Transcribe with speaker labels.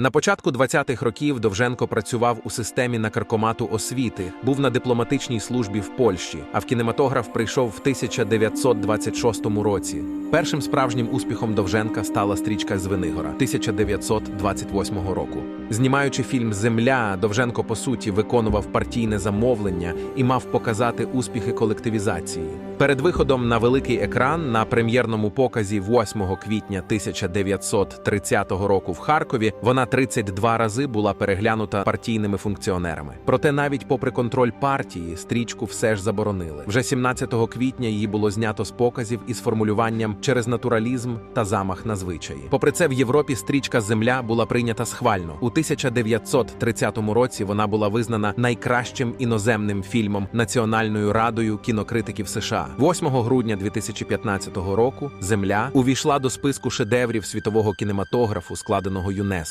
Speaker 1: На початку 20-х років Довженко працював у системі накаркомату освіти, був на дипломатичній службі в Польщі, а в кінематограф прийшов в 1926 році. Першим справжнім успіхом Довженка стала стрічка Звенигора 1928 року. Знімаючи фільм Земля, Довженко по суті виконував партійне замовлення і мав показати успіхи колективізації. Перед виходом на великий екран на прем'єрному показі 8 квітня 1930 року в Харкові вона 32 рази була переглянута партійними функціонерами. Проте навіть попри контроль партії стрічку все ж заборонили. Вже 17 квітня її було знято з показів із формулюванням через натуралізм та замах на звичаї. Попри це, в Європі стрічка Земля була прийнята схвально. У 1930 році вона була визнана найкращим іноземним фільмом Національною радою кінокритиків США. 8 грудня 2015 року Земля увійшла до списку шедеврів світового кінематографу, складеного ЮНЕСКО.